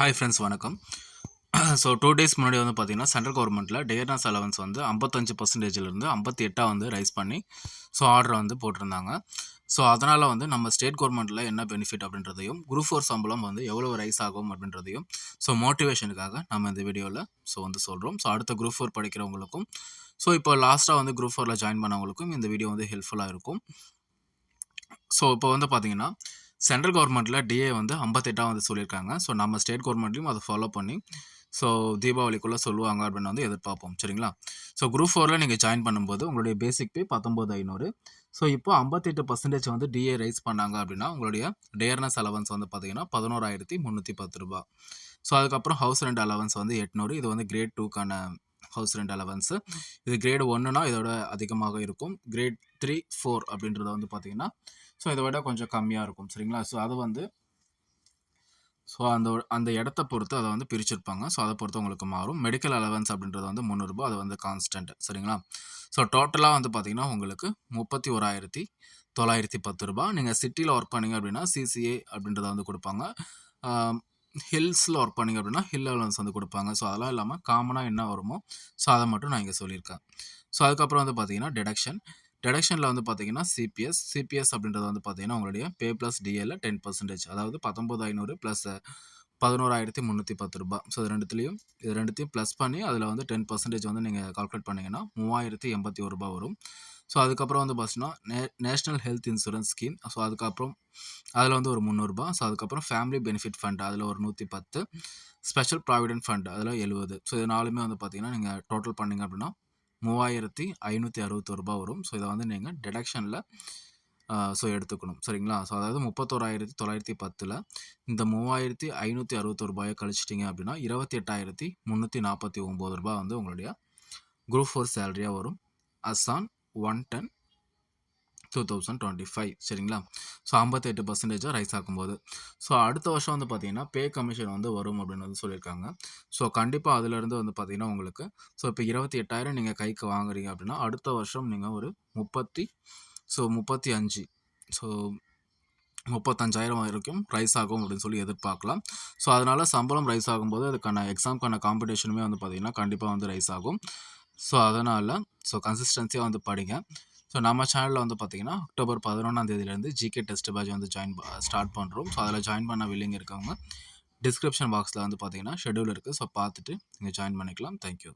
Hi friends வணக்கம். So two days முன்னாடி வந்து பார்த்தீங்கன்னா சென்ட்ரல் கவர்மெண்ட்டில் டேர்னஸ் அலவன்ஸ் வந்து ஐம்பத்தஞ்சு பர்சன்டேஜ்லேருந்து ஐம்பத்தி எட்டாக வந்து ரைஸ் பண்ணி ஸோ ஆர்டர் வந்து போட்டிருந்தாங்க. ஸோ அதனால் வந்து நம்ம ஸ்டேட் கவர்மெண்ட்டில் என்ன பெனிஃபிட் அப்படின்றதையும் குரூப் ஃபோர் சம்பளம் வந்து எவ்வளோ ரைஸ் ஆகும் அப்படின்றதையும் ஸோ மோட்டிவேஷனுக்காக நம்ம இந்த வீடியோவில் ஸோ வந்து சொல்கிறோம் ஸோ அடுத்த குரூப் ஃபோர் படிக்கிறவங்களுக்கும் ஸோ இப்போ லாஸ்ட்டாக வந்து குரூப் ஃபோரில் ஜாயின் பண்ணவங்களுக்கும் இந்த வீடியோ வந்து ஹெல்ப்ஃபுல்லாக இருக்கும். ஸோ இப்போ வந்து பார்த்திங்கன்னா சென்ட்ரல் கவர்மெண்ட்டில் டிஏ வந்து ஐம்பத்தெட்டாக வந்து சொல்லியிருக்காங்க. ஸோ நம்ம ஸ்டேட் கவர்மெண்ட்லையும் அதை ஃபாலோ பண்ணி ஸோ தீபாவளிக்குள்ளே சொல்லுவாங்க அப்படின்னு வந்து எதிர்பார்ப்போம். சரிங்களா? ஸோ குரூப் ஃபோரில் நீங்கள் ஜாயின் பண்ணும்போது உங்களுடைய பேசிக் பே பத்தொம்போது ஐநூறு. ஸோ இப்போ ஐம்பத்தெட்டு பர்சன்டேஜ் வந்து டிஏ ரைஸ் பண்ணாங்க அப்படின்னா உங்களுடைய டேர்னஸ் அலவன்ஸ் வந்து பார்த்தீங்கன்னா பதினோராயிரத்தி முந்நூற்றி பத்து ரூபா ஸோ அதுக்கப்புறம் ஹவுஸ் ரெண்ட் அலவன்ஸ் வந்து எட்நூறு. இது வந்து கிரேட் டூக்கான ஹவுஸ் ரெண்ட் அலவன்ஸு இது கிரேடு ஒன்றுனா இதோட அதிகமாக இருக்கும். கிரேட் த்ரீ ஃபோர் அப்படின்றத வந்து பார்த்தீங்கன்னா ஸோ இதை விட கொஞ்சம் கம்மியாக இருக்கும். சரிங்களா? ஸோ அது வந்து ஸோ அந்த அந்த இடத்த பொறுத்து அதை வந்து பிரிச்சிருப்பாங்க. ஸோ அதை பொறுத்து உங்களுக்கு மாறும். மெடிக்கல் அலவன்ஸ் அப்படின்றது வந்து முந்நூறுபா அது வந்து கான்ஸ்டன்ட் சரிங்களா? ஸோ டோட்டலாக வந்து பார்த்தீங்கன்னா உங்களுக்கு முப்பத்தி ஓராயிரத்தி தொள்ளாயிரத்தி பத்து ரூபா நீங்கள் சிட்டியில் ஒர்க் பண்ணீங்க அப்படின்னா சிசிஏ அப்படின்றத வந்து கொடுப்பாங்க. ஹில்ஸில் ஒர்க் பண்ணிங்க அப்படின்னா ஹில் அலவன்ஸ் வந்து கொடுப்பாங்க. ஸோ அதெல்லாம் இல்லாமல் காமனாக என்ன வருமோ ஸோ அதை மட்டும் நான் இங்கே சொல்லியிருக்கேன். ஸோ அதுக்கப்புறம் வந்து பார்த்தீங்கன்னா டெடக்ஷன் டெடக்ஷனில் வந்து பார்த்தீங்கன்னா சிபிஎஸ் சிபிஎஸ் அப்படின்றது வந்து பார்த்தீங்கன்னா உங்களுடைய பே ப்ளஸ் டிஎல்ல டென் பர்சன்டேஜ் அதாவது பத்தொம்பது ஐநூறு ப்ளஸ் பதினோராயிரத்தி முந்நூற்றி பத்து ரூபா ஸோ இது ரெண்டுத்துலேயும் இது ரெண்டுத்தையும் ப்ளஸ் பண்ணி அதில் வந்து டென் பர்சன்டேஜ் வந்து நீங்கள் கால்குலேட் பண்ணிங்கன்னா மூவாயிரத்தி எண்பத்தி ஒரு ரூபா வரும். ஸோ அதுக்கப்புறம் வந்து பார்த்தீங்கன்னா நே national health insurance scheme so அதுக்கப்புறம் அதில் வந்து ஒரு முந்நூறுரூபா ஸோ அதுக்கப்புறம் ஃபேமிலி பெனிஃபிட் ஃபண்ட் அதில் ஒரு நூற்றி பத்து. ஸ்பெஷல் ப்ராவிடென்ட் ஃபண்ட் அதில் எழுபது ஸோ இது நாலுமே வந்து பார்த்தீங்கன்னா நீங்கள் டோட்டல் பண்ணிங்க அப்படின்னா மூவாயிரத்தி ஐநூற்றி அறுபத்தொரு ரூபா வரும். ஸோ இதை வந்து நீங்கள் டிடக்ஷனில் ஸோ எடுத்துக்கணும். சரிங்களா? ஸோ அதாவது முப்பத்தோராயிரத்தி தொள்ளாயிரத்தி பத்தில் இந்த மூவாயிரத்தி ஐநூற்றி அறுபத்தொரு ரூபாயை கழிச்சிட்டிங்க அப்படின்னா இருபத்தி எட்டாயிரத்தி முந்நூற்றி நாற்பத்தி ஒம்பது ரூபா வந்து உங்களுடைய குரூப் ஃபோர் சேலரியாக வரும். Azan one ten two thousand twenty five சரிங்களா? ஸோ ஐம்பத்தெட்டு பர்சன்டேஜாக ரைஸ் ஆகும்போது. ஸோ அடுத்த வருஷம் வந்து பார்த்தீங்கன்னா பே கமிஷன் வந்து வரும் அப்படின்னு வந்து சொல்லியிருக்காங்க. ஸோ கண்டிப்பாக அதிலேருந்து வந்து பார்த்திங்கன்னா உங்களுக்கு ஸோ இப்போ இருபத்தி எட்டாயிரம் நீங்கள் கைக்கு வாங்குறீங்க அப்படின்னா அடுத்த வருஷம் நீங்கள் ஒரு முப்பத்தி ஸோ முப்பத்தி அஞ்சு ஸோ முப்பத்தஞ்சாயிரம் வரைக்கும் ரைஸ் ஆகும் அப்படின்னு சொல்லி எதிர்பார்க்கலாம். ஸோ அதனால் சம்பளம் ரைஸ் ஆகும்போது அதுக்கான எக்ஸாம்க்கான காம்படிஷனுமே வந்து பார்த்திங்கன்னா கண்டிப்பாக வந்து ரைஸ் ஆகும். ஸோ அதனால் ஸோ கன்சிஸ்டன்சியாக வந்து படிங்க. ஸோ நம்ம சேனலில் வந்து பார்த்தீங்கன்னா அக்டோபர் பதினொன்றாம் தேதியிலேருந்து ஜிகே டெஸ்ட் பேட்ச் வந்து ஜாயின் ஸ்டார்ட் பண்ணுறோம் ஸோ அதில் ஜாயின் பண்ண வில்லிங் இருக்கவங்க டிஸ்கிரிப்ஷன் பாக்ஸில் வந்து பார்த்தீங்கன்னா ஷெடியூல் இருக்குது ஸோ பார்த்துட்டு நீங்கள் ஜாயின் பண்ணிக்கலாம். தேங்க்யூ